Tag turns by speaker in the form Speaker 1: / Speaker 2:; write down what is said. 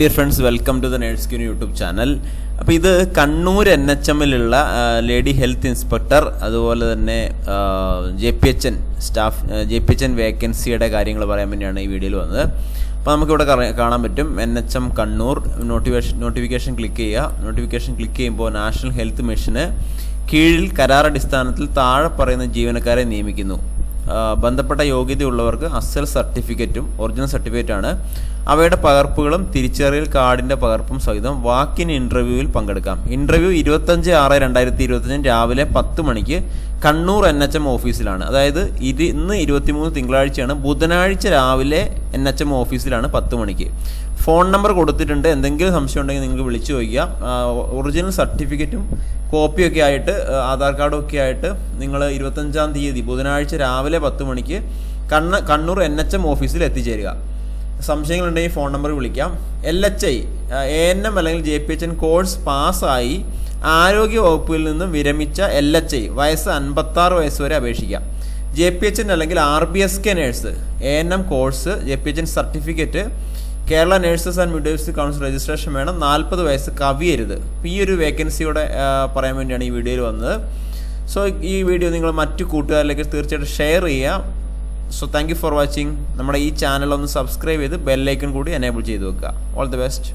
Speaker 1: Dear friends welcome to the nurse queen YouTube channel അപ്പോൾ ഇത് Kannur N H എമ്മിലുള്ള lady health inspector അതുപോലെ തന്നെ J P H N staff J P H N വേക്കൻസിയുടെ കാര്യങ്ങൾ പറയാൻ വേണ്ടിയാണ് ഈ വീഡിയോയിൽ വന്നത്. അപ്പോൾ നമുക്കിവിടെ കാണാൻ പറ്റും. N H M Kannur notification notification click ചെയ്യുക. നോട്ടിഫിക്കേഷൻ ക്ലിക്ക് ചെയ്യുമ്പോൾ നാഷണൽ ഹെൽത്ത് മിഷന് കീഴിൽ കരാറടിസ്ഥാനത്തിൽ താഴെ പറയുന്ന ജീവനക്കാരെ നിയമിക്കുന്നു. ബന്ധപ്പെട്ട യോഗ്യതയുള്ളവർക്ക് അസൽ സർട്ടിഫിക്കറ്റും ഒറിജിനൽ സർട്ടിഫിക്കറ്റാണ്. അവയുടെ പകർപ്പുകളും തിരിച്ചറിയൽ കാർഡിന്റെ പകർപ്പും സഹിതം വാക്കിൻ ഇന്റർവ്യൂവിൽ പങ്കെടുക്കാം. ഇന്റർവ്യൂ ഇരുപത്തഞ്ച് ആറ് രണ്ടായിരത്തി ഇരുപത്തഞ്ച് രാവിലെ പത്ത് മണിക്ക് കണ്ണൂർ എൻ എച്ച് എം ഓഫീസിലാണ്. അതായത് ഇത് ഇന്ന് ഇരുപത്തിമൂന്ന് തിങ്കളാഴ്ചയാണ്. ബുധനാഴ്ച രാവിലെ എൻ എച്ച് എം ഓഫീസിലാണ് പത്ത് മണിക്ക്. ഫോൺ നമ്പർ കൊടുത്തിട്ടുണ്ട്. എന്തെങ്കിലും സംശയം ഉണ്ടെങ്കിൽ നിങ്ങൾക്ക് വിളിച്ചു ചോദിക്കാം. ഒറിജിനൽ സർട്ടിഫിക്കറ്റും കോപ്പിയൊക്കെ ആയിട്ട് ആധാർ കാർഡും ഒക്കെ ആയിട്ട് നിങ്ങൾ ഇരുപത്തഞ്ചാം തീയതി ബുധനാഴ്ച രാവിലെ പത്ത് മണിക്ക് കണ്ണ കണ്ണൂർ എൻ എച്ച് എം ഓഫീസിൽ എത്തിച്ചേരുക. സംശയങ്ങളുണ്ടെങ്കിൽ ഫോൺ നമ്പർ വിളിക്കാം. L H I A N M അല്ലെങ്കിൽ J P H N course പാസ്സായി ആരോഗ്യ വകുപ്പിൽ നിന്നും വിരമിച്ച എൽ എച്ച് ഐ വയസ്സ് അൻപത്താറ് വയസ്സ് വരെ അപേക്ഷിക്കാം. ജെ പി എച്ച് എൻ അല്ലെങ്കിൽ R B S K nurse A N M course J P H N certificate Kerala nurses and midwives council registration വേണം നാൽപ്പത് വയസ്സ് കവിയരുത്. ഈ ഒരു വേക്കൻസിയോടെ പറയാൻ വേണ്ടിയാണ് ഈ വീഡിയോയിൽ വന്നത്. സോ ഈ വീഡിയോ നിങ്ങൾ മറ്റു കൂട്ടുകാരിലേക്ക് തീർച്ചയായിട്ടും ഷെയർ ചെയ്യുക. So thank you for watching. നമ്മുടെ ഈ ചാനൽ ഒന്ന് സബ്സ്ക്രൈബ് ചെയ്ത് ബെല്ലൈക്കൺ കൂടി എനേബിൾ ചെയ്ത് വെക്കുക. All the best.